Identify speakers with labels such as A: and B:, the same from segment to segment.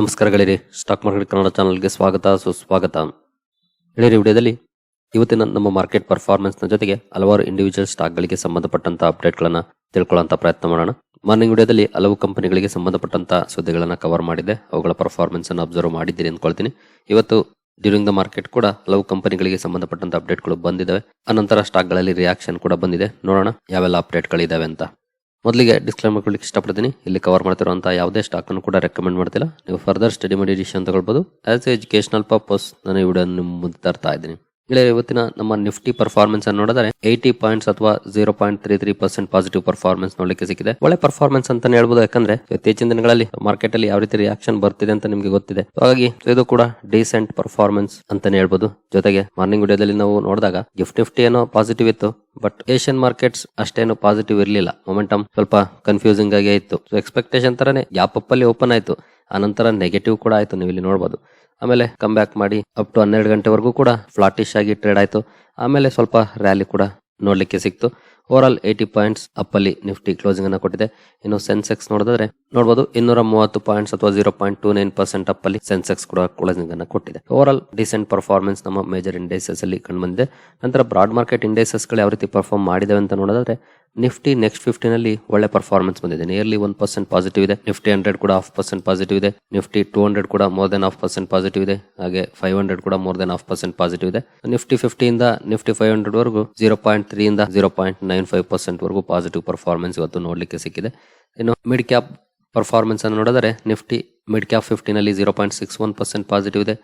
A: ನಮಸ್ಕಾರ stock market Kannada ಚಾನಲ್ಗೆ ಸ್ವಾಗತ, ಸುಸ್ವಾಗತ. ಗೆಳೆಯರಿ, ವಿಡಿಯೋದಲ್ಲಿ ಇವತ್ತಿನ ನಮ್ಮ ಮಾರ್ಕೆಟ್ ಪರ್ಫಾರ್ಮೆನ್ಸ್ನ ಜೊತೆಗೆ ಹಲವಾರು ಇಂಡಿವಿಜುವಲ್ ಸ್ಟಾಕ್ ಗಳಿಗೆ ಸಂಬಂಧಪಟ್ಟಂತ ಅಪ್ಡೇಟ್ ಗಳನ್ನ ತಿಳ್ಕೊಳ್ಳುವಂತ ಪ್ರಯತ್ನ ಮಾಡೋಣ. ಮಾರ್ನಿಂಗ್ ವಿಡಿಯೋದಲ್ಲಿ ಹಲವು ಕಂಪನಿಗಳಿಗೆ ಸಂಬಂಧಪಟ್ಟಂತ ಸುದ್ದಿಗಳನ್ನು ಕವರ್ ಮಾಡಿದೆ ಅವುಗಳ ಪರ್ಫಾರ್ಮೆನ್ಸ್ ಅನ್ನು ಅಬ್ಸರ್ವ್ ಮಾಡಿದ್ದೀರಿ ಅಂದ್ಕೊಳ್ತೀನಿ. ಇವತ್ತು ಡ್ಯೂರಿಂಗ್ ದ ಮಾರ್ಕೆಟ್ ಕೂಡ ಹಲವು ಕಂಪನಿಗಳಿಗೆ ಸಂಬಂಧಪಟ್ಟಂತ ಅಪ್ಡೇಟ್ಗಳು ಬಂದಿದ್ದಾವೆ ಅನಂತರ ಸ್ಟಾಕ್ಗಳಲ್ಲಿ ರಿಯಾಕ್ಷನ್ ಕೂಡ ಬಂದಿದೆ. ನೋಡೋಣ ಯಾವೆಲ್ಲ ಅಪ್ಡೇಟ್ಗಳಿದ್ದಾವೆ ಅಂತ. ಮೊದಲಿಗೆ ಡಿಸ್ಕ್ಲೈಮರ್ ಕೊಡ್ಲಿಕ್ಕೆ ಇಷ್ಟಪಡ್ತೀನಿ. ಇಲ್ಲಿ ಕವರ್ ಮಾಡ್ತಿರುವಂತಹ ಯಾವುದೇ ಸ್ಟಾಕ್ ಅನ್ನು ಕೂಡ ರೆಕಮೆಂಡ್ ಮಾಡ್ತಿಲ್ಲ. ನೀವು ಫರ್ದರ್ ಸ್ಟಡಿ ಮಾಡಿ ಡಿಸಿಷನ್ ತಗೊಳ್ಬಹುದು ಆಸ್ ಎ ಎಜುಕೇಶನಲ್ ಪರ್ಪಸ್ ನಾನು ಈ ವಿಡಿಯೋ ನಿಮ್ಮ ಮುಂದೆ ತರ್ತಾ ಇದ್ದೀನಿ. ಗೆಳೆಯರೆ, ಇವತ್ತಿನ ನಮ್ಮ ನಿಫ್ಟಿ ಪರ್ಫಾರ್ಮೆನ್ಸ್ ಅನ್ನು ನೋಡಿದ್ರೆ ಏಯ್ಟಿ ಪಾಯಿಂಟ್ಸ್ ಅಥವಾ zero point three three percent positive performance ನೋಡಲಿಕ್ಕೆ ಸಿಕ್ಕಿದೆ. ಒಳ್ಳೆ ಪರ್ಫಾರ್ಮೆನ್ಸ್ ಅಂತಾನೆ ಹೇಳ್ಬೋದು, ಯಾಕಂದ್ರೆ ಇತ್ತೀಚಿನ ದಿನಗಳಲ್ಲಿ ಮಾರ್ಕೆಟ್ ಅಲ್ಲಿ ಯಾವ ರೀತಿ ರಿಯಾಕ್ಷನ್ ಬರ್ತಿದೆ ಅಂತ ನಿಮಗೆ ಗೊತ್ತಿದೆ. ಹಾಗಾಗಿ ಇದು ಕೂಡ ಡೀಸೆಂಟ್ ಪರ್ಫಾರ್ಮೆನ್ಸ್ ಅಂತಾನೆ ಹೇಳ್ಬೋದು. ಜೊತೆಗೆ ಮಾರ್ನಿಂಗ್ ವಿಡಿಯೋದಲ್ಲಿ ನಾವು ನೋಡಿದಾಗ ಗಿಫ್ಟ್ ನಿಫ್ಟಿ ಏನೋ ಪಾಸಿಟಿವ್ ಇತ್ತು ಬಟ್ ಏಷ್ಯನ್ ಮಾರ್ಕೆಟ್ಸ್ ಅಷ್ಟೇನು ಪಾಸಿಟಿವ್ ಇರಲಿಲ್ಲ. ಮೊಮೆಂಟಮ್ ಸ್ವಲ್ಪ ಕನ್ಫ್ಯೂಸಿಂಗ್ ಆಗಿ ಇತ್ತು. ಸೊ ಎಕ್ಸ್ಪೆಕ್ಟೇಷನ್ ತರನೇ ಯಾಪ್ ಅಪ್ ಅಲ್ಲಿ ಓಪನ್ ಆಯಿತು. ಆನಂತರ ನೆಗೆಟಿವ್ ಕೂಡ ಆಯಿತು, ನೀವು ಇಲ್ಲಿ ನೋಡಬಹುದು ಆಮೇಲೆ ಕಮ್ ಬ್ಯಾಕ್ ಮಾಡಿ ಅಪ್ ಟು ಹನ್ನೆರಡು ಗಂಟೆವರೆಗೂ ಕೂಡ ಫ್ಲಾಟಿಶ್ ಆಗಿ ಟ್ರೇಡ್ ಆಯಿತು. ಆಮೇಲೆ ಸ್ವಲ್ಪ ರ್ಯಾಲಿ ಕೂಡ ನೋಡಲಿಕ್ಕೆ ಸಿಕ್ತು. ಓವರ್ ಆಲ್ ಏಯ್ಟಿ ಪಾಯಿಂಟ್ಸ್ ಅಪ್ಪಲ್ಲಿ ನಿಫ್ಟಿ ಕ್ಲೋಸಿಂಗ್ ಅನ್ನ ಕೊಟ್ಟಿದೆ. ಇನ್ನು ಸೆನ್ಸೆಕ್ಸ್ ನೋಡಿದ್ರೆ ನೋಡಬಹುದು ಇನ್ನೂರ ಮೂವತ್ತು ಪಾಯಿಂಟ್ಸ್ ಅಥವಾ zero point two nine percent up ಅಲ್ಲಿ ಸೆನ್ಸೆಕ್ಸ್ ಕೂಡ ಕ್ಲೋಸಿಂಗ್ ಅನ್ನ ಕೊಟ್ಟಿದೆ. ಓವರ್ ಆಲ್ ಡಿಸೆಂಟ್ ಪರ್ಫಾರ್ಮೆನ್ಸ್ ನಮ್ಮ ಮೇಜರ್ ಇಂಡೈಸಸ್ ಅಲ್ಲಿ ಕಂಡುಬಂದಿದೆ ನಂತರ ಬ್ರಾಡ್ ಮಾರ್ಕೆಟ್ ಇಂಡೈಸಸ್ಗಳು ಯಾವ ರೀತಿ ಪರ್ಫಾರ್ಮ್ ಮಾಡಿದೆ ಅಂತ ನೋಡೋದಾದ್ರೆ ನಿಫ್ಟಿ ನೆಕ್ಸ್ಟ್ ಫಿಫ್ಟಿನಲ್ಲಿ ಒಳ್ಳೆ ಪರ್ಫಾರ್ಮೆನ್ಸ್ ಬಂದಿದೆ. ನಿಯರ್ಲಿ ಒನ್ ಪರ್ಸೆಂಟ್ ಪಾಸಿಟಿವ್ ಇದೆ. ನಿಫ್ಟಿ ಹಂಡ್ರೆಡ್ ಕೂಡ ಹಾಫ್ ಪರ್ಸೆಂಟ್ ಪಾಸಿಟಿವ್ ಇದೆ. ನಿಫ್ಟಿ ಟೂ ಹಂಡ್ರೆಡ್ ಕೂಡ more than half percent positive ಇದೆ. ಹಾಗೆ ಫೈವ್ ಹಂಡ್ರೆಡ್ ಕೂಡ more than half percent positive ಇದೆ. ನಿಫ್ಟಿ ಫಿಫ್ಟಿಯಿಂದ ನಿಫ್ಟಿ ಫೈವ್ ಹಂಡ್ರೆಡ್ ವರೆಗೂ ಜೀರೋ ಪಾಯಿಂಟ್ ತ್ರೀ ಇಂದ zero point nine five percent ವರೆಗೂ ಪಾಸಿಟಿವ್ ಪರ್ಫಾರ್ಮೆನ್ಸ್ ಇವತ್ತು ನೋಡಲಿಕ್ಕೆ ಸಿಕ್ಕಿದೆ. ಇನ್ನು ಮಿಡ್ ಕ್ಯಾಪ್ ಪರ್ಫಾರ್ಮೆನ್ಸ್ ಅನ್ನು ನೋಡಿದರೆ Nifty mid cap ಫಿಫ್ಟಿನಲ್ಲಿ zero point six one percent positive ಇದೆ.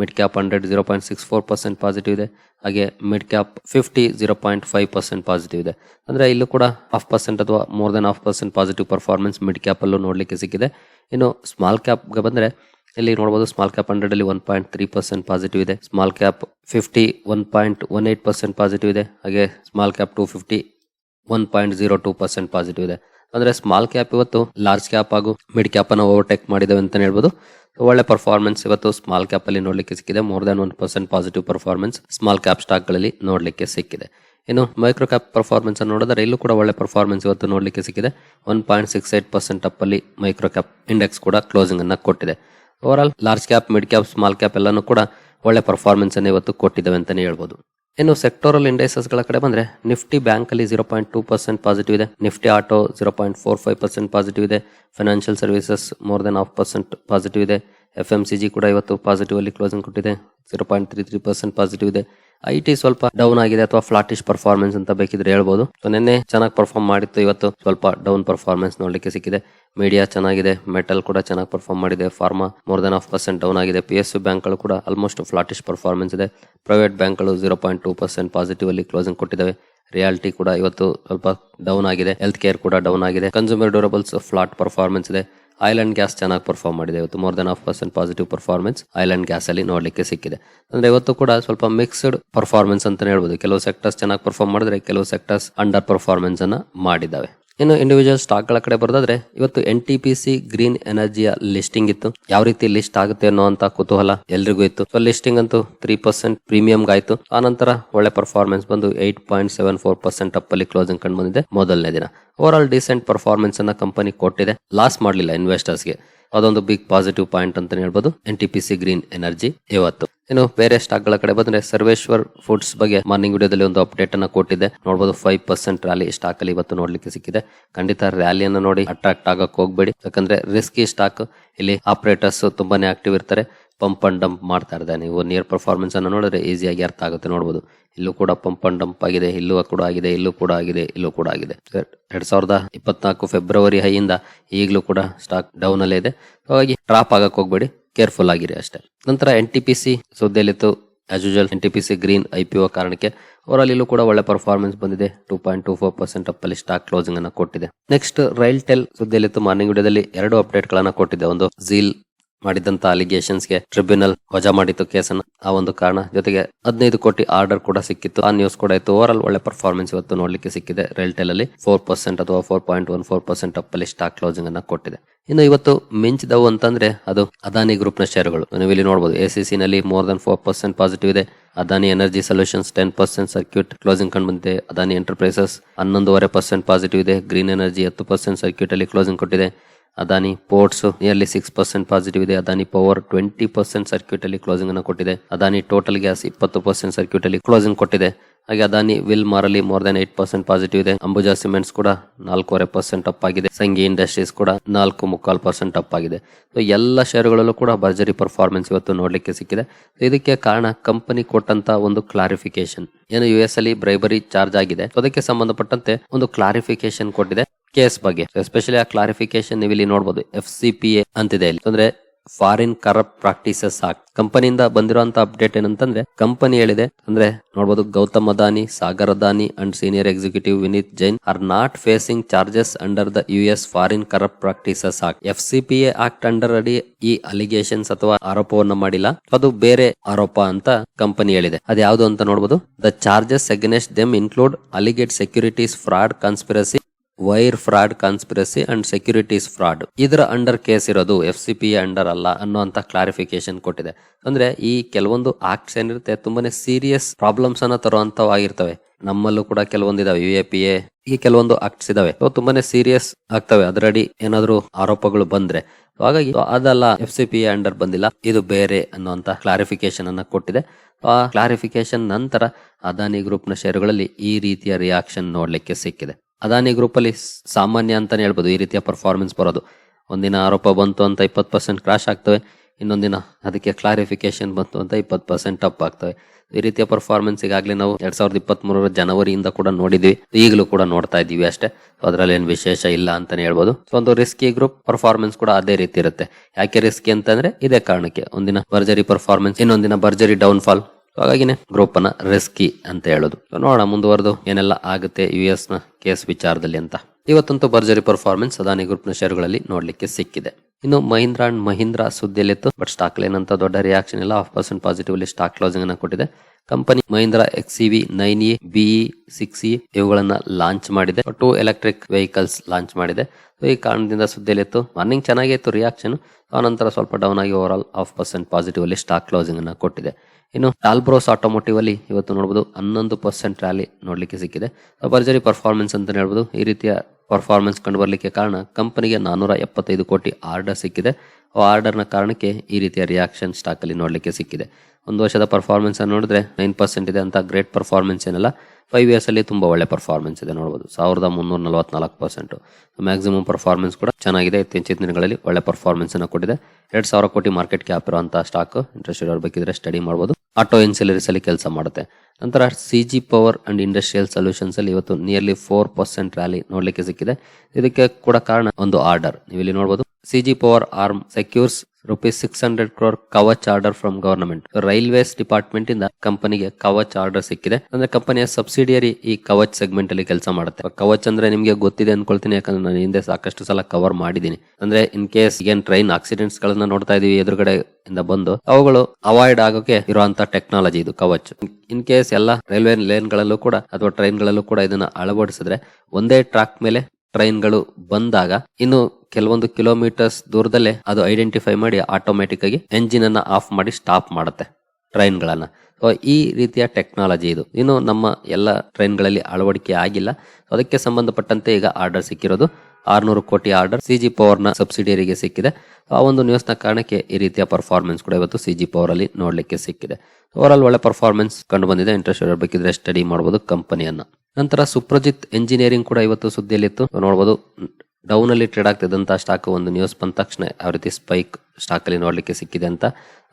A: Mid cap hundred zero point six four percent positive ಇದೆ. ಹಾಗೆ mid cap fifty zero point five percent positive ಇದೆ. ಅಂದರೆ ಇಲ್ಲೂ ಕೂಡ ಹಾಫ್ ಪರ್ಸೆಂಟ್ ಅಥವಾ more than half percent positive performance mid ಕ್ಯಾಪಲ್ಲೂ ನೋಡಲಿಕ್ಕೆ ಸಿಕ್ಕಿದೆ. ಇನ್ನು ಸ್ಮಾಲ್ ಕ್ಯಾಪ್ಗೆ ಬಂದರೆ, ಇಲ್ಲಿ ನೋಡ್ಬೋದು small cap ಹಂಡ್ರೆಡಲ್ಲಿ one point three percent positive ಇದೆ. Small cap fifty one point one eight percent positive ಇದೆ. ಹಾಗೆ small cap two fifty one point zero two percent positive ಇದೆ. ಅಂದ್ರೆ ಸ್ಮಾಲ್ ಕ್ಯಾಪ್ ಇವತ್ತು ಲಾರ್ಜ್ ಕ್ಯಾಪ್ ಹಾಗೂ ಮಿಡ್ ಕ್ಯಾಪ್ ಅನ್ನು overtake ಮಾಡಿದ್ದೇವೆ ಅಂತ ಹೇಳ್ಬೋದು. ಒಳ್ಳೆ ಪರ್ಫಾರ್ಮೆನ್ಸ್ ಇವತ್ತು ಸ್ಮಾಲ್ ಕ್ಯಾಪ್ ಅಲ್ಲಿ ನೋಡ್ಲಿಕ್ಕೆ ಸಿಕ್ಕಿದೆ. More than one percent positive performance small cap ಸ್ಟಾಕ್ಗಳಲ್ಲಿ ನೋಡ್ಲಿಕ್ಕೆ ಸಿಕ್ಕಿದೆ. ಇನ್ನು ಮೈಕ್ರೋ ಕ್ಯಾಪ್ ಪರ್ಫಾರ್ಮೆನ್ಸ್ ಅನ್ನು ನೋಡಿದ್ರೆ ಇಲ್ಲೂ ಕೂಡ ಒಳ್ಳೆ ಪರ್ಫಾರ್ಮೆನ್ಸ್ ಇವತ್ತು ನೋಡ್ಲಿಕ್ಕೆ ಸಿಕ್ಕಿದೆ. One point six eight percent up ಅಲ್ಲಿ ಮೈಕ್ರೋ ಕ್ಯಾಪ್ ಇಂಡೆಕ್ಸ್ ಕೂಡ ಕ್ಲೋಸಿಂಗ್ ಅನ್ನ ಕೊಟ್ಟಿದೆ. Overall large cap mid cap small cap ಎಲ್ಲಾನು ಕೂಡ ಒಳ್ಳೆ ಪರ್ಫಾರ್ಮೆನ್ಸ್ ಅನ್ನು ಇವತ್ತು ಕೊಟ್ಟಿದ್ದಾವೆ ಅಂತಲೇ ಹೇಳ್ಬೋದು. ಇನ್ನು ಸೆಕ್ಟೋರಲ್ ಇಂಡೈಸಸ್ಗಳ ಕಡೆ ಬಂದ್ರೆ ನಿಫ್ಟಿ ಬ್ಯಾಂಕ್ ಅಲ್ಲಿ zero point two percent positive ಇದೆ. Nifty auto zero point four five percent positive ಇದೆ. Financial services more than half percent positive ಇದೆ. ಎಫ್ ಎಂ ಸಿ ಜಿ ಕೂಡ ಇವತ್ತು ಪಾಸಿಟಿವ್ ಅಲ್ಲಿ ಕ್ಲೋಸಿಂಗ್ ಕೊಟ್ಟಿದೆ. Zero point three three percent positive ಇದೆ. I T ಸ್ವಲ್ಪ down ಆಗಿದೆ ಅಥವಾ ಫ್ಲಾಟಿಶ್ ಪರ್ಫಾರ್ಮೆನ್ಸ್ ಅಂತ ಬೇಕಿದ್ರೆ ಹೇಳ್ಬೋದು. ಸೊ ನಿನ್ನೆ ಚೆನ್ನಾಗಿ ಪರ್ಫಾರ್ಮ್ ಮಾಡಿತ್ತು. ಇವತ್ತು ಸ್ವಲ್ಪ ಡೌನ್ ಪರ್ಫಾರ್ಮೆನ್ಸ್ ನೋಡ್ಲಿಕ್ಕೆ ಸಿಕ್ಕಿದೆ. ಮೀಡಿಯಾ ಚೆನ್ನಾಗಿದೆ. ಮೆಟಲ್ ಕೂಡ ಚೆನ್ನಾಗಿ ಪರ್ಫಾರ್ಮ್ ಮಾಡಿದೆ. Pharma more than half percent down ಆಗಿದೆ. ಪಿ ಎಸ್ ಯು ಬ್ಯಾಂಕ್ಗಳು ಕೂಡ ಆಲ್ಮೋಸ್ಟ್ ಫ್ಲಾಟಿಶ್ ಪರ್ಫಾರ್ಮೆನ್ಸ್ ಇದೆ. ಪ್ರೈವೇಟ್ ಬ್ಯಾಂಕ್ಗಳು zero point two percent positive ಅಲ್ಲಿ ಕ್ಲೋಸಿಂಗ್ ಕೊಟ್ಟಿದ್ದಾವೆ. ರಿಯಾಲಿಟಿ ಕೂಡ ಇವತ್ತು ಸ್ವಲ್ಪ ಡೌನ್ ಆಗಿದೆ. ಹೆಲ್ತ್ ಕೇರ್ ಕೂಡ ಡೌನ್ ಆಗಿದೆ. ಕನ್ಸ್ಯೂಮರ್ ಡ್ಯೂರಬಲ್ಸ್ ಫ್ಲಾಟ್ ಪರ್ಫಾರ್ಮೆನ್ಸ್ ಇದೆ. ಅಂಡ್ ಗ್ಯಾಸ್ ಚೆನ್ನಾಗಿ ಪರ್ಫಾರ್ಮ್ ಮಾಡಿದೆ. ಇವತ್ತು more than half percent positive performance oil and gas ಅಲ್ಲಿ ನೋಡಲಿಕ್ಕೆ ಸಿಕ್ಕಿದೆ. ಅಂದ್ರೆ ಇವತ್ತು ಕೂಡ ಸ್ವಲ್ಪ ಮಿಕ್ಸ್ಡ್ ಪರ್ಫಾರ್ಮೆನ್ಸ್ ಅಂತ ಹೇಳ್ಬೋದು. ಕೆಲವು ಸೆಕ್ಟರ್ಸ್ ಚೆನ್ನಾಗಿ ಪರ್ಫಾರ್ಮ್ ಮಾಡಿದ್ರೆ ಕೆಲವು ಸೆಕ್ಟರ್ಸ್ ಅಂಡರ್ ಪರ್ಫಾರ್ಮೆನ್ಸ್ ಅನ್ನ ಮಾಡಿದ್ದಾವೆ. ಇನ್ನು ಇಂಡಿವಿಜುವಲ್ ಸ್ಟಾಕ್ಗಳ ಕಡೆ ಬರೋದಾದ್ರೆ, ಇವತ್ತು N T P C green ಎನರ್ಜಿಯ listing ಇತ್ತು. ಯಾವ ರೀತಿ ಲಿಸ್ಟ್ ಆಗುತ್ತೆ ಅನ್ನುವಂತ ಕುತೂಹಲ ಎಲ್ರಿಗೂ ಇತ್ತು. ಸೊ ಲಿಸ್ಟಿಂಗ್ ಅಂತೂ ತ್ರೀ ಪರ್ಸೆಂಟ್ ಪ್ರೀಮಿಯಂ ಆಯ್ತು. ಆ ನಂತರ ಒಳ್ಳೆ ಪರ್ಫಾರ್ಮೆನ್ಸ್ ಬಂದು eight point seven four percent up ಅಲ್ಲಿ ಕ್ಲೋಸಿಂಗ್ ಕಂಡು ಬಂದಿದೆ ಮೊದಲನೇ ದಿನ. ಓವರ್ ಆಲ್ ಡಿಸೆಂಟ್ ಪರ್ಫಾರ್ಮೆನ್ಸ್ ಅನ್ನ ಕಂಪನಿ ಕೊಟ್ಟಿದೆ. ಲಾಸ್ ಮಾಡಲಿಲ್ಲ ಇನ್ವೆಸ್ಟರ್ಸ್ಗೆ ಅದೊಂದು ಬಿಗ್ ಪಾಸಿಟಿವ್ ಪಾಯಿಂಟ್ ಅಂತ ಹೇಳ್ಬೋದು. N T P C green energy ಇವತ್ತು. ಇನ್ನು ಬೇರೆ ಸ್ಟಾಕ್ಗಳ ಕಡೆ ಬಂದ್ರೆ ಸರ್ವೇಶ್ವರ್ ಫುಡ್ಸ್ ಬಗ್ಗೆ ಮಾರ್ನಿಂಗ್ ವಿಡಿಯೋದಲ್ಲಿ ಒಂದು ಅಪ್ಡೇಟ್ ಅನ್ನ ಕೊಟ್ಟಿದೆ. ನೋಡಬಹುದು ಫೈವ್ ಪರ್ಸೆಂಟ್ ರ್ಯಾಲಿ ಸ್ಟಾಕ್ ಅಲ್ಲಿ ಇವತ್ತು ನೋಡ್ಲಿಕ್ಕೆ ಸಿಕ್ಕಿದೆ. ಖಂಡಿತ ರ್ಯಾಲಿಯನ್ನು ನೋಡಿ ಅಟ್ರಾಕ್ಟ್ ಆಗಕ್ ಹೋಗ್ಬೇಡಿ. ಯಾಕಂದ್ರೆ ರಿಸ್ಕಿ ಸ್ಟಾಕ್ ಇಲ್ಲಿ ಆಪರೇಟರ್ಸ್ ತುಂಬಾನೇ ಆಕ್ಟಿವ್ ಇರ್ತಾರೆ. ಪಂಪ್ ಅಂಡ್ ಡಂಪ್ ಮಾಡ್ತಾ ಇದ್ದಾನೆ ನೀವು ನಿಯರ್ ಪರ್ಫಾರ್ಮೆನ್ಸ್ ಅನ್ನು ನೋಡಿದ್ರೆ ಈಸಿಯಾಗಿ ಅರ್ಥ ಆಗುತ್ತೆ ನೋಡಬಹುದು ಇಲ್ಲೂ ಕೂಡ ಪಂಪ್ ಅಂಡ್ ಡಂಪ್ ಆಗಿದೆ, ಇಲ್ಲೂ ಕೂಡ ಆಗಿದೆ, ಇಲ್ಲೂ ಕೂಡ ಆಗಿದೆ, ಇಲ್ಲೂ ಕೂಡ ಆಗಿದೆ. ಎರಡ್ ಸಾವಿರದ ಇಪ್ಪತ್ನಾಲ್ಕು ಫೆಬ್ರವರಿ ಹೈಯಿಂದ ಈಗಲೂ ಕೂಡ ಸ್ಟಾಕ್ ಡೌನ್ ಅಲ್ಲೇ ಇದೆ. ಹಾಗಾಗಿ ಡ್ರಾಪ್ ಆಗಕ್ ಹೋಗ್ಬೇಡಿ ಕೇರ್ಫುಲ್ ಆಗಿರಿ ಅಷ್ಟೇ. ನಂತರ N T P C ಸುದ್ದಿಯಲ್ಲಿತ್ತು as N T P C green I P O ಕಾರಣಕ್ಕೆ ಅವರಲ್ಲಿಲ್ಲೂ ಕೂಡ ಒಳ್ಳೆ ಪರ್ಫಾರ್ಮೆನ್ಸ್ ಬಂದಿದೆ. Two point two four percent up ಅಲ್ಲಿ ಸ್ಟಾಕ್ ಕ್ಲೋಸಿಂಗ್ ಅನ್ನ ಕೊಟ್ಟಿದೆ. ನೆಕ್ಸ್ಟ್ ರೈಲ್ ಟೆಲ್ ಸುದ್ದಿಯಲ್ಲಿತ್ತು ಮಾರ್ನಿಂಗ್ ವಿಡಿಯೋದಲ್ಲಿ ಎರಡು ಅಪ್ಡೇಟ್ ಗಳನ್ನ ಕೊಟ್ಟಿದೆ. ಒಂದು ಝೀಲ್ ಮಾಡಿದಂತ ಅಲಿಗೇಷನ್ಸ್ಗೆ ಟ್ರಿಬ್ಯುನಲ್ ವಜಾ ಮಾಡಿತ್ತು ಕೇಸನ್ನ ಆ ಒಂದು ಕಾರಣ. ಜೊತೆಗೆ ಹದಿನೈದು ಕೋಟಿ ಆರ್ಡರ್ ಕೂಡ ಸಿಕ್ಕಿತ್ತು. ಆ ನ್ಯೂಸ್ ಕೂಡ ಇತ್ತು ಓವರ್ ಆಲ್ ಒಳ್ಳೆ ಪರ್ಫಾರ್ಮೆನ್ಸ್ ಇವತ್ತು ನೋಡ್ಲಿಕ್ಕೆ ಸಿಕ್ಕಿದೆ. ರೈಲ್ಟೆಲ್ ಅಲ್ಲಿ ಫೋರ್ ಪರ್ಸೆಂಟ್ ಅಥವಾ four point one four percent up ಅಲ್ಲಿ ಸ್ಟಾಕ್ ಕ್ಲೋಸಿಂಗ್ ಅನ್ನ ಕೊಟ್ಟಿದೆ. ಇನ್ನು ಇವತ್ತು ಮಿಂಚಿದವು ಅಂತಂದ್ರೆ ಅದು ಅದಾನಿ ಗ್ರೂಪ್ನ ಶೇರುಗಳು ನೀವು ಇಲ್ಲಿ ನೋಡಬಹುದು ಎಸಿಸಿ ನಲ್ಲಿ more than four percent positive ಇದೆ. Adani Energy Solutions ten percent circuit closing ಕಂಡು ಬಂದಿದೆ. ಅದಾನಿ ಎಂಟರ್ಪ್ರೈಸಸ್ ಹನ್ನೊಂದೂವರೆ ಪರ್ಸೆಂಟ್ ಪಾಸಿಟಿವ್ ಇದೆ. ಗ್ರೀನ್ ಎನರ್ಜಿ ಹತ್ತು ಪರ್ಸೆಂಟ್ ಸರ್ಕ್ಯೂಟ್ ಅಲ್ಲಿ ಕ್ಲೋಸಿಂಗ್ ಕೊಟ್ಟಿದೆ. Adani Ports nearly six percent positive ಇದೆ. Adani Power twenty percent circuit ಅಲ್ಲಿ ಕ್ಲೋಸಿಂಗ್ ಅನ್ನು ಕೊಟ್ಟಿದೆ. ಅದಾನಿ ಟೋಟಲ್ ಗ್ಯಾಸ್ ಇಪ್ಪತ್ತು ಪರ್ಸೆಂಟ್ ಸರ್ಕ್ಯೂಟ್ ಅಲ್ಲಿ ಕ್ಲೋಸಿಂಗ್ ಕೊಟ್ಟಿದೆ. ಹಾಗೆ ಅದಾನಿ ವಿಲ್ ಮಾರಲ್ಲಿ more than eight percent positive ಇದೆ. ಅಂಬುಜಾ ಸಿಮೆಂಟ್ಸ್ ಕೂಡ ನಾಲ್ಕೂವರೆ ಪರ್ಸೆಂಟ್ ಅಪ್ ಆಗಿದೆ. ಸಂಗಿ ಇಂಡಸ್ಟ್ರೀಸ್ ಕೂಡ ನಾಲ್ಕು ಮುಕ್ಕಾಲು ಪರ್ಸೆಂಟ್ ಅಪ್ ಆಗಿದೆ. ಸೊ ಎಲ್ಲ ಷೇರುಗಳಲ್ಲೂ ಕೂಡ ಭರ್ಜರಿ ಪರ್ಫಾರ್ಮೆನ್ಸ್ ಇವತ್ತು ನೋಡ್ಲಿಕ್ಕೆ ಸಿಕ್ಕಿದೆ. ಇದಕ್ಕೆ ಕಾರಣ ಕಂಪನಿ ಕೊಟ್ಟಂತ ಒಂದು ಕ್ಲಾರಿಫಿಕೇಶನ್ ಏನು ಯು ಎಸ್ ಅಲ್ಲಿ ಬ್ರೈಬರಿ ಚಾರ್ಜ್ ಆಗಿದೆ. ಅದಕ್ಕೆ ಸಂಬಂಧಪಟ್ಟಂತೆ ಒಂದು ಕ್ಲಾರಿಫಿಕೇಶನ್ ಕೊಟ್ಟಿದೆ. ಕೇಸ್ ಬಗ್ಗೆ. ಎಸ್ಪೆಷಲಿ ಆ ಕ್ಲಾರಿಫಿಕೇಶನ್ ನೀವು ಇಲ್ಲಿ ನೋಡಬಹುದು ಎಫ್ ಸಿ ಪಿ ಎ ಅಂತಿದೆ ಇಲ್ಲಿ. ಅಂದ್ರೆ ಫಾರಿನ್ ಕರಪ್ಟ್ ಪ್ರಾಕ್ಟೀಸಸ್ ಆಕ್ಟ್ ಕಂಪನಿಯಿಂದ ಬಂದಿರುವಂತ ಅಪ್ಡೇಟ್ ಏನಂತಂದ್ರೆ ಕಂಪನಿ ಹೇಳಿದೆ, ಅಂದ್ರೆ ನೋಡಬಹುದು Gautam Adani, Sagar Adani and senior executive Vineet Jain are not facing charges under the U S foreign corrupt practices act F C P A act under ಅಡಿ ಈ allegations ಅಥವಾ ಆರೋಪವನ್ನು ಮಾಡಿಲ್ಲ. ಅದು ಬೇರೆ ಆರೋಪ ಅಂತ ಕಂಪನಿ ಹೇಳಿದೆ. ಅದು ಯಾವುದು ಅಂತ ನೋಡಬಹುದು the charges against them include alleged securities fraud conspiracy wire fraud conspiracy and securities fraud ಇದರ ಅಂಡರ್ ಕೇಸ್ ಇರೋದು ಎಫ್ ಸಿ ಪಿ ಅಂಡರ್ ಅಲ್ಲ ಅನ್ನುವಂತ ಕ್ಲಾರಿಫಿಕೇಶನ್ ಕೊಟ್ಟಿದೆ. ಅಂದ್ರೆ ಈ ಕೆಲವೊಂದು ಆಕ್ಟ್ಸ್ ಏನಿರುತ್ತೆ ತುಂಬಾನೇ ಸೀರಿಯಸ್ ಪ್ರಾಬ್ಲಮ್ಸ್ ಅನ್ನ ತರುವಂತವಾಗಿರ್ತವೆ. ನಮ್ಮಲ್ಲೂ ಕೂಡ ಕೆಲವೊಂದು ಇದಾವೆ ಯು ಎ ಪಿ ಎ ಈ ಕೆಲವೊಂದು ಆಕ್ಟ್ಸ್ ಇದಾವೆ. ತುಂಬಾನೇ ಸೀರಿಯಸ್ ಆಗ್ತವೆ. ಅದರಡಿ ಏನಾದ್ರು ಆರೋಪಗಳು ಬಂದ್ರೆ. ಹಾಗಾಗಿ ಅದಲ್ಲ ಎಫ್ ಸಿ ಪಿ ಅಂಡರ್ ಬಂದಿಲ್ಲ. ಇದು ಬೇರೆ ಅನ್ನುವಂತ ಕ್ಲಾರಿಫಿಕೇಶನ್ ಅನ್ನ ಕೊಟ್ಟಿದೆ. ಆ ಕ್ಲಾರಿಫಿಕೇಶನ್ ನಂತರ ಅದಾನಿ ಗ್ರೂಪ್ನ ಷೇರುಗಳಲ್ಲಿ ಈ ರೀತಿಯ ರಿಯಾಕ್ಷನ್ ನೋಡ್ಲಿಕ್ಕೆ ಸಿಕ್ಕಿದೆ. ಅದಾನಿ ಗ್ರೂಪಲ್ಲಿ ಸಾಮಾನ್ಯ ಅಂತಲೇ ಹೇಳ್ಬೋದು. ಈ ರೀತಿಯ ಪರ್ಫಾರ್ಮೆನ್ಸ್ ಬರೋದು. ಒಂದಿನ ಆರೋಪ ಬಂತು ಅಂತ ಇಪ್ಪತ್ತು ಪರ್ಸೆಂಟ್ ಕ್ರಾಶ್ ಆಗ್ತವೆ. ಇನ್ನೊಂದಿನ ಅದಕ್ಕೆ ಕ್ಲಾರಿಫಿಕೇಶನ್ ಬಂತು ಅಂತ ಇಪ್ಪತ್ತು ಪರ್ಸೆಂಟ್ ಅಪ್ ಆಗ್ತವೆ. ಈ ರೀತಿಯ ಪರ್ಫಾರ್ಮೆನ್ಸ್ ಈಗಾಗಲೇ ನಾವು ಎರಡ್ ಸಾವಿರದ ಇಪ್ಪತ್ತ್ ಜನವರಿಯಿಂದ ಕೂಡ ನೋಡಿದ್ವಿ. ಈಗಲೂ ಕೂಡ ನೋಡ್ತಾ ಇದ್ದೀವಿ ಅಷ್ಟೇ. ಅದರಲ್ಲಿ ಏನು ವಿಶೇಷ ಇಲ್ಲ ಅಂತಲೇ ಹೇಳ್ಬೋದು. ಸೊ ಒಂದು ರಿಸ್ಕಿ ಗ್ರೂಪ್ ಪರ್ಫಾರ್ಮೆನ್ಸ್ ಕೂಡ ಅದೇ ರೀತಿ ಇರುತ್ತೆ. ಯಾಕೆ ರಿಸ್ಕಿ ಅಂತಂದ್ರೆ ಇದೇ ಕಾರಣಕ್ಕೆ. ಒಂದಿನ ಭರ್ಜರಿ ಪರ್ಫಾರ್ಮೆನ್ಸ್ ಇನ್ನೊಂದಿನ ಭರ್ಜರಿ ಡೌನ್ ಫಾಲ್ ಹಾಗಾಗಿನೇ ಗ್ರೂಪ್ ಅನ್ನ ರಿಸ್ಕಿ ಅಂತ ಹೇಳೋದು. ನೋಡೋಣ, ಮುಂದುವರೆದು. ಏನೆಲ್ಲ ಆಗುತ್ತೆ ಯು ಎಸ್ನ ಕೇಸ್ ವಿಚಾರದಲ್ಲಿ ಅಂತ. ಇವತ್ತಂತೂ ಭರ್ಜರಿ ಪರ್ಫಾರ್ಮೆನ್ಸ್ ಅದಾನಿ ಗ್ರೂಪ್ನ ಷೇರುಗಳಲ್ಲಿ ನೋಡ್ಲಿಕ್ಕೆ ಸಿಕ್ಕಿದೆ. ಇನ್ನು ಮಹೀಂದ್ರ ಅಂಡ್ ಮಹೀಂದ್ರ ಸುದ್ದಿಯಲ್ಲಿತ್ತು ಬಟ್ ಸ್ಟಾಕ್ ಏನಂತ ದೊಡ್ಡ ರಿಯಾಕ್ಷನ್ ಇಲ್ಲ. ಹಾಫ್ ಪರ್ಸೆಂಟ್ ಪಾಸಿಟಿವ್ ಅಲ್ಲಿ ಸ್ಟಾಕ್ ಕ್ಲೋಸಿಂಗ್ ಅನ್ನ ಕೊಟ್ಟಿದೆ. Company Mahindra X V nine E BE six E ಇವುಗಳನ್ನ ಲಾಂಚ್ ಮಾಡಿದೆ. ಟೂ ಎಲೆಕ್ಟ್ರಿಕ್ ವೆಹಿಕಲ್ಸ್ ಲಾಂಚ್ ಮಾಡಿದೆ. ಈ ಕಾರಣದಿಂದ ಸುದ್ದಿಯಲ್ಲಿತ್ತು. ಮಾರ್ನಿಂಗ್ ಚೆನ್ನಾಗಿತ್ತು ರಿಯಾಕ್ಷನ್ ರಿಯಾಕ್ಷನ್ ಆನಂತರ ಸ್ವಲ್ಪ ಡೌನ್ ಆಗಿ over all half percent positive ಅಲ್ಲಿ ಸ್ಟಾಕ್ ಕ್ಲೋಸಿಂಗ್ ಅನ್ನ ಕೊಟ್ಟಿದೆ. ಇನ್ನು ಟಾಲ್ಬ್ರೋಸ್ ಆಟೋಮೋಟಿವ್ ಅಲ್ಲಿ ಇವತ್ತು ನೋಡಬಹುದು ಹನ್ನೊಂದು ಪರ್ಸೆಂಟ್ ರ್ಯಾಲಿ ನೋಡ್ಲಿಕ್ಕೆ ಸಿಕ್ಕಿದೆ. ಭರ್ಜರಿ ಪರ್ಫಾರ್ಮೆನ್ಸ್ ಅಂತ ಹೇಳ್ಬೋದು. ಈ ರೀತಿಯ ಪರ್ಫಾರ್ಮೆನ್ಸ್ ಕಂಡು ಬರ್ಲಿಕ್ಕೆ ಕಾರಣ ಕಂಪನಿಗೆ ನಾನೂರ ಎಪ್ಪತ್ತೈದು ಕೋಟಿ ಆರ್ಡರ್ ಸಿಕ್ಕಿದೆ. ಆ ಆರ್ಡರ್ನ ಕಾರಣಕ್ಕೆ ಈ ರೀತಿಯ ರಿಯಾಕ್ಷನ್ ಸ್ಟಾಕ್ ಅಲ್ಲಿ ನೋಡ್ಲಿಕ್ಕೆ ಸಿಕ್ಕಿದೆ. ಒಂದು ವರ್ಷದ ಪರ್ಫಾರ್ಮೆನ್ಸ್ ನೋಡಿದ್ರೆ ನೈನ್ ಪರ್ಸೆಂಟ್ ಇದೆ ಅಂತ ಗ್ರೇಟ್ ಪರ್ಫಾರ್ಮೆನ್ಸ್ ಏನಲ್ಲ. ಫೈವ್ ಇಯರ್ಸಲ್ಲಿ ತುಂಬ ಒಳ್ಳೆ ಪರ್ಫಾರ್ಮೆನ್ಸ್ ಇದೆ ನೋಡ್ಬೋದು. ಸಾವಿರದ ಮುನ್ನೂರ ನಲವತ್ನಾಲ್ಕು ಪರ್ಸೆಂಟು ಮ್ಯಾಕ್ಸಿಮಮ್ ಪರ್ಫಾರ್ಮೆನ್ಸ್ ಕೂಡ ಚೆನ್ನಾಗಿದೆ. ಇತ್ತೀಚಿನ ದಿನಗಳಲ್ಲಿ ಒಳ್ಳೆ ಪರ್ಫಾರ್ಮೆನ್ಸ್ ಅನ್ನು ಕೊಟ್ಟಿದೆ. ಎರಡು ಸಾವಿರ ಕೋಟಿ ಮಾರ್ಕೆಟ್ ಕ್ಯಾಪ್ ಇರುವಂತಹ ಸ್ಟಾಕ್ ಇಂಟ್ರೆಸ್ಟ್ ಇರೋರು ಬೇಕಿದ್ರೆ ಸ್ಟಡಿ ಮಾಡ್ಬೋದು. ಆಟೋ ಇನ್ಸಿಲರೀಸ್ ಅಲ್ಲಿ ಕೆಲಸ ಮಾಡುತ್ತೆ. ನಂತರ C G power and industrial solutions ಅಲ್ಲಿ ಇವತ್ತು ನಿಯರ್ಲಿ ಫೋರ್ ಪರ್ಸೆಂಟ್ ರ್ಯಾಲಿ ನೋಡ್ಲಿಕ್ಕೆ ಸಿಕ್ಕಿದೆ. ಇದಕ್ಕೆ ಕೂಡ ಕಾರಣ ಒಂದು ಆರ್ಡರ್ ನೀವು ಇಲ್ಲಿ ನೋಡಬಹುದು C G power arm secures rupees six hundred crore Kavach order from government railways department ಇಂದ ಕಂಪನಿಗೆ ಕವಚ್ ಆರ್ಡರ್ ಸಿಕ್ಕಿದೆ. ಅಂದ್ರೆ ಕಂಪನಿಯ ಸಬ್ಸಿಡಿಯರಿ ಈ ಕವಚ್ ಸೆಗ್ಮೆಂಟ್ ಅಲ್ಲಿ ಕೆಲಸ ಮಾಡುತ್ತೆ. ಕವಚ್ ಅಂದ್ರೆ ನಿಮಗೆ ಗೊತ್ತಿದೆ ಅನ್ಕೊಳ್ತೀನಿ, ಯಾಕಂದ್ರೆ ನಾನು ಹಿಂದೆ ಸಾಕಷ್ಟು ಸಲ ಕವರ್ ಮಾಡಿದ್ದೀನಿ. ಅಂದ್ರೆ ಇನ್ ಕೇಸ್ ಏನ್ ಟ್ರೈನ್ ಆಕ್ಸಿಡೆಂಟ್ಸ್ ಗಳನ್ನ ನೋಡ್ತಾ ಇದೀವಿ ಎದುರುಗಡೆ ಇಂದ ಬಂದು, ಅವುಗಳು ಅವಾಯ್ಡ್ ಆಗೋಕೆ ಇರುವಂತ ಟೆಕ್ನಾಲಜಿ ಇದು ಕವಚ್ ಇನ್ ಕೇಸ್ ಎಲ್ಲ ರೈಲ್ವೆ ಲೇನ್ ಗಳಲ್ಲೂ ಕೂಡ ಅಥವಾ ಟ್ರೈನ್ ಗಳಲ್ಲೂ ಕೂಡ ಇದನ್ನ ಅಳವಡಿಸಿದ್ರೆ, ಒಂದೇ ಟ್ರ್ಯಾಕ್ ಮೇಲೆ ಟ್ರೈನ್ಗಳು ಬಂದಾಗ ಇನ್ನು ಕೆಲವೊಂದು ಕಿಲೋಮೀಟರ್ಸ್ ದೂರದಲ್ಲೇ ಅದು ಐಡೆಂಟಿಫೈ ಮಾಡಿ ಆಟೋಮೆಟಿಕ್ ಆಗಿ ಎಂಜಿನ್ ಅನ್ನ ಆಫ್ ಮಾಡಿ ಸ್ಟಾಪ್ ಮಾಡುತ್ತೆ ಟ್ರೈನ್ಗಳನ್ನ. ಸೊ ಈ ರೀತಿಯ ಟೆಕ್ನಾಲಜಿ ಇದು. ಇನ್ನು ನಮ್ಮ ಎಲ್ಲ ಟ್ರೈನ್ಗಳಲ್ಲಿ ಅಳವಡಿಕೆ ಆಗಿಲ್ಲ. ಅದಕ್ಕೆ ಸಂಬಂಧಪಟ್ಟಂತೆ ಈಗ ಆರ್ಡರ್ ಸಿಕ್ಕಿರೋದು ಆರ್ನೂರು ಕೋಟಿ ಆರ್ಡರ್ ಸಿಜಿ ಪವರ್ನ ಸಬ್ಸಿಡಿಯರಿಗೆ ಸಿಕ್ಕಿದೆ. ಆ ಒಂದು ನ್ಯೂಸ್ನ ಕಾರಣಕ್ಕೆ ಈ ರೀತಿಯ ಪರ್ಫಾರ್ಮೆನ್ಸ್ ಕೂಡ ಇವತ್ತು ಸಿಜಿ ಪವರ್ ಅಲ್ಲಿ ನೋಡ್ಲಿಕ್ಕೆ ಸಿಕ್ಕಿದೆ. ಓವರ್ ಆಲ್ ಒಳ್ಳೆ ಪರ್ಫಾರ್ಮೆನ್ಸ್ ಕಂಡು ಬಂದಿದೆ ಇಂಟ್ರೆಸ್ಟ್ ಬೇಕಿದ್ರೆ ಸ್ಟಡಿ ಮಾಡಬಹುದು ಕಂಪನಿಯನ್ನ ನಂತರ ಸುಪ್ರಜಿತ್ ಎಂಜಿನಿಯರಿಂಗ್ ಕೂಡ ಇವತ್ತು ಸುದ್ದಿಯಲ್ಲಿತ್ತು. ನೋಡಬಹುದು ಡೌನ್ ಅಲ್ಲಿ ಟ್ರೇಡ್ ಆಗ್ತಿದ್ದಂತ ಸ್ಟಾಕ್ ಒಂದು ನ್ಯೂಸ್ ಬಂದ ತಕ್ಷಣ ಯಾವ ರೀತಿ ಸ್ಪೈಕ್ ಸ್ಟಾಕ್ ಅಲ್ಲಿ ನೋಡ್ಲಿಕ್ಕೆ ಸಿಕ್ಕಿದೆ ಅಂತ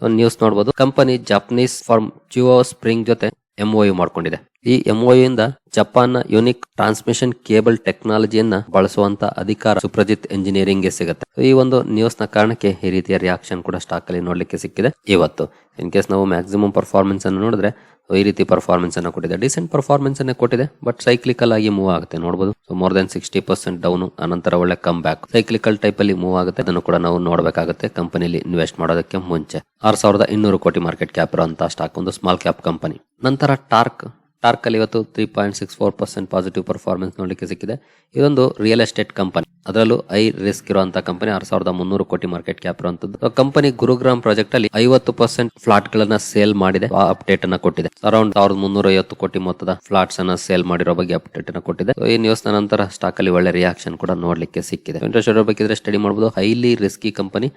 A: ಒಂದು ನ್ಯೂಸ್ ನೋಡಬಹುದು company Japanese firm Geo Spring ಜೊತೆ ಎಂಒಯು ಮಾಡ್ಕೊಂಡಿದೆ. ಈ ಎಂಒಯಿಂದ ಇಂದ ಜಪಾನ್ ಯುನಿಕ್ ಟ್ರಾನ್ಸ್ಮಿಷನ್ ಕೇಬಲ್ ಟೆಕ್ನಾಲಜಿಯನ್ನ ಬಳಸುವಂತ ಅಧಿಕಾರ ಸುಪ್ರಜಿತ್ ಎಂಜಿನಿಯರಿಂಗ್ಗೆ ಸಿಗುತ್ತೆ. ಈ ಒಂದು ನ್ಯೂಸ್ನ ಕಾರಣಕ್ಕೆ ಈ ರೀತಿಯ ರಿಯಾಕ್ಷನ್ ಕೂಡ ಸ್ಟಾಕ್ ಅಲ್ಲಿ ನೋಡ್ಲಿಕ್ಕೆ ಸಿಕ್ಕಿದೆ. ಇವತ್ತು ಇನ್ ಕೇಸ್ ನಾವು ಮ್ಯಾಕ್ಸಿಮಮ್ ಪರ್ಫಾರ್ಮೆನ್ಸ್ ಅನ್ನು ನೋಡಿದ್ರೆ, ಈ ರೀತಿ ಪರ್ಫಾರ್ಮೆನ್ಸ್ ಅನ್ನು ಕೊಟ್ಟಿದೆ. ಡಿಸೆಂಟ್ ಪರ್ಫಾರ್ಮೆನ್ಸ್ ಅನ್ನು ಕೊಟ್ಟಿದೆ ಬಟ್ ಸೈಕ್ಲಿಕಲ್ ಆಗಿ ಮೂವ್ ಆಗುತ್ತೆ. ನೋಡಬಹುದು more than sixty percent down ಅನಂತರ ಒಳ್ಳೆ ಕಮ್ ಬ್ಯಾಕ್ ಸೈಕ್ಲಿಕಲ್ ಟೈಪ್ ಅಲ್ಲಿ ಮೂವ್ ಆಗುತ್ತೆ. ಅದನ್ನು ಕೂಡ ನಾವು ನೋಡಬೇಕಾಗುತ್ತೆ ಕಂಪನಿಲಿ ಇನ್ವೆಸ್ಟ್ ಮಾಡೋದಕ್ಕೆ ಮುಂಚೆ. ಆರ್ ಸಾವಿರದ ಇನ್ನೂರು ಕೋಟಿ ಮಾರ್ಕೆಟ್ ಕ್ಯಾಪ್ ಇರುವಂತಹ ಸ್ಟಾಕ್ ಒಂದು ಸ್ಮಾಲ್ ಕ್ಯಾಪ್ ಕಂಪನಿ ನಂತರ ಟಾರ್ಕ್ ಟಾರ್ಕ್ ಅಲ್ಲಿ ಇವತ್ತು three point six four percent positive performance ನೋಡಲಿಕ್ಕೆ ಸಿಕ್ಕಿದೆ. ಇದೊಂದು ರಿಯಲ್ ಎಸ್ಟೇಟ್ ಕಂಪನಿ ಅದರಲ್ಲೂ ಐ ರಿಸ್ಕ್ ಇರುವಂತಹ ಕಂಪನಿ ಆರು ಸಾವಿರದ ಮುನ್ನೂರು ಕೋಟಿ ಮಾರ್ಕೆಟ್ ಕ್ಯಾಪ್ ಇರುವಂತದ್ದು. ಕಂಪನಿ ಗುರುಗ್ರಾಮ್ ಪ್ರಾಜೆಕ್ಟ್ ಅಲ್ಲಿ ಐವತ್ತು ಪರ್ಸೆಂಟ್ ಫ್ಲಾಟ್ ಗಳನ್ನ ಸೇಲ್ ಮಾಡಿದೆ. ಆ ಅಪ್ಡೇಟ್ ಅನ್ನ ಕೊಟ್ಟಿದೆ. ಅರೌಂಡ್ ಸಾವಿರದ ಮುನ್ನೂರ ಐವತ್ತು ಕೋಟಿ ಮೊತ್ತದ ಫ್ಲಾಟ್ಸ್ ಅನ್ನ ಸೇಲ್ ಮಾಡಿರೋ ಬಗ್ಗೆ ಅಪ್ಡೇಟ್ ಅನ್ನ ಕೊಟ್ಟಿದೆ. ಈ ನ್ಯೂಸ್ ನಂತರ ಸ್ಟಾಕ್ ಅಲ್ಲಿ ಒಳ್ಳೆ ರಿಯಾಕ್ಷನ್ ಕೂಡ ನೋಡ್ಲಿಕ್ಕೆ ಸಿಕ್ಕಿದೆ. ಇಂಟ್ರೆಸ್ಟ್ ಬೇಕಿದ್ರೆ ಸ್ಟಡಿ ಮಾಡಬಹುದು highly risky company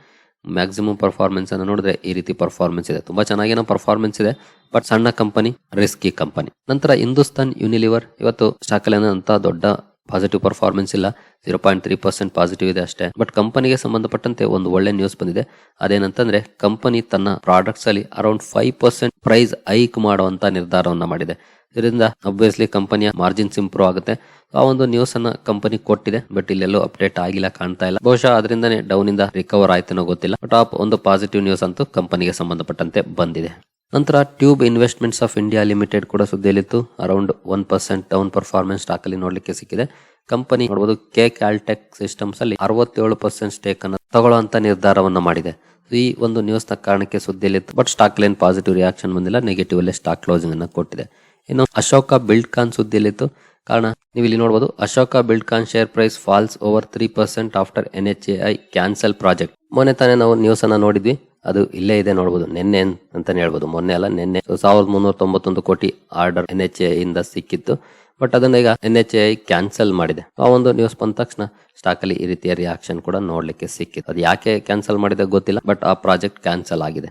A: maximum performance ಅನ್ನು ನೋಡಿದ್ರೆ ಈ ರೀತಿ ಪರ್ಫಾರ್ಮೆನ್ಸ್ ಇದೆ. ತುಂಬಾ ಚೆನ್ನಾಗಿನ ಪರ್ಫಾರ್ಮೆನ್ಸ್ ಇದೆ ಬಟ್ ಸಣ್ಣ ಕಂಪನಿ ರಿಸ್ಕಿ ಕಂಪನಿ ನಂತರ ಹಿಂದೂಸ್ತಾನ್ ಯುನಿಲಿವರ್ ಇವತ್ತು ಶಾಖಲೆನ ಅಂತ ದೊಡ್ಡ ಪಾಸಿಟಿವ್ ಪರ್ಫಾರ್ಮೆನ್ಸ್ ಇಲ್ಲ. Zero point three percent positive ಇದೆ ಅಷ್ಟೇ. ಬಟ್ ಕಂಪನಿಗೆ ಸಂಬಂಧಪಟ್ಟಂತೆ ಒಂದು ಒಳ್ಳೆ ನ್ಯೂಸ್ ಬಂದಿದೆ. ಅದೇನಂತಂದ್ರೆ ಕಂಪನಿ ತನ್ನ ಪ್ರಾಡಕ್ಟ್ಸ್ ಅಲ್ಲಿ around five percent price hike ಮಾಡುವಂತ ನಿರ್ಧಾರವನ್ನ ಮಾಡಿದೆ. ಇದರಿಂದ ಅಬ್ವಿಯಸ್ಲಿ ಕಂಪನಿಯ ಮಾರ್ಜಿನ್ಸ್ ಇಂಪ್ರೂವ್ ಆಗುತ್ತೆ. ಆ ಒಂದು ನ್ಯೂಸ್ ಅನ್ನ ಕಂಪನಿ ಕೊಟ್ಟಿದೆ. ಬಟ್ ಇಲ್ಲೆಲ್ಲೂ ಅಪ್ಡೇಟ್ ಆಗಿಲ್ಲ, ಕಾಣ್ತಾ ಇಲ್ಲ. ಬಹುಶಃ ಅದರಿಂದನೇ ಡೌನ್ ಇಂದ ರಿಕವರ್ ಆಯ್ತನೋ ಗೊತ್ತಿಲ್ಲ. ಬಟ್ ಆ ಒಂದು ಪಾಸಿಟಿವ್ ನ್ಯೂಸ್ ಅಂತೂ ಕಂಪನಿಗೆ ಸಂಬಂಧಪಟ್ಟಂತೆ ಬಂದಿದೆ. ನಂತರ tube investments of India limited ಕೂಡ ಸುದ್ದಿಯಲ್ಲಿತ್ತು. Around one percent down performance stock ಅಲ್ಲಿ ನೋಡ್ಲಿಕ್ಕೆ ಸಿಕ್ಕಿದೆ. ಕಂಪನಿ ನೋಡಬಹುದು ಕೆ ಕ್ಯಾಲ್ಟೆಕ್ ಸಿಸ್ಟಮ್ಸ್ ಅಲ್ಲಿ ಅರವತ್ತೇಳು ಪರ್ಸೆಂಟ್ ಸ್ಟೇಕ್ ಅನ್ನು ತಗೊಳ್ಳುವಂತ ನಿರ್ಧಾರವನ್ನು ಮಾಡಿದೆ. ಈ ಒಂದು ನ್ಯೂಸ್ನ ಕಾರಣಕ್ಕೆ ಸುದ್ದಿಯಲ್ಲಿತ್ತು. But stock line positive reaction ಬಂದಿಲ್ಲ. ನೆಗೆಟಿವ್ ಅಲ್ಲೇ ಸ್ಟಾಕ್ ಕ್ಲೋಸಿಂಗ್ ಅನ್ನು ಕೊಟ್ಟಿದೆ. ಇನ್ನು ಅಶೋಕ ಬಿಲ್ಡ್ ಕಾನ್ ಸುದ್ದಿಯಲ್ಲಿತ್ತು. ಕಾರಣ ನೀವು ಇಲ್ಲಿ ನೋಡಬಹುದು Ashoka Buildcon share price falls over three percent after N H I cancel project ಮೊನ್ನೆ ತಾನೇ ನಾವು ನ್ಯೂಸ್ ಅನ್ನ ನೋಡಿದ್ವಿ. ಅದು ಇಲ್ಲೇ ಇದೆ ನೋಡಬಹುದು ನಿನ್ನೆ ಅಂತಾನೆ ಹೇಳ್ಬೋದು. ಮೊನ್ನೆ ಅಲ್ಲ, ನಿನ್ನೆ ಸಾವಿರದ ಮುನ್ನೂರ ತೊಂಬತ್ತೊಂದು ಕೋಟಿ ಆರ್ಡರ್ ಎನ್ ಎಚ್ ಎ ಇಂದ ಸಿಕ್ಕಿತ್ತು. ಬಟ್ ಅದನ್ನ ಈಗ ಎನ್ ಎಚ್ ಐ ಕ್ಯಾನ್ಸಲ್ ಮಾಡಿದೆ. ಆ ಒಂದು ನ್ಯೂಸ್ ಬಂದ ತಕ್ಷಣ ಸ್ಟಾಕ್ ಅಲ್ಲಿ ಈ ರೀತಿಯ ರಿಯಾಕ್ಷನ್ ಕೂಡ ನೋಡ್ಲಿಕ್ಕೆ ಸಿಕ್ಕಿತ್ತು. ಅದು ಯಾಕೆ ಕ್ಯಾನ್ಸಲ್ ಮಾಡಿದೆ ಗೊತ್ತಿಲ್ಲ, ಬಟ್ ಆ ಪ್ರಾಜೆಕ್ಟ್ ಕ್ಯಾನ್ಸಲ್ ಆಗಿದೆ.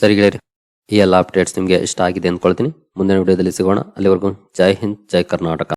A: ಸರಿ ಗೆಳೆಯರಿ, ಈ ಎಲ್ಲ ಅಪ್ಡೇಟ್ಸ್ ನಿಮಗೆ ಇಷ್ಟ ಆಗಿದೆ ಅಂದ್ಕೊಳ್ತೀನಿ ಮುಂದಿನ ವಿಡಿಯೋದಲ್ಲಿ ಸಿಗೋಣ. ಅಲ್ಲಿವರೆಗೂ ಜೈ ಹಿಂದ್, ಜೈ ಕರ್ನಾಟಕ.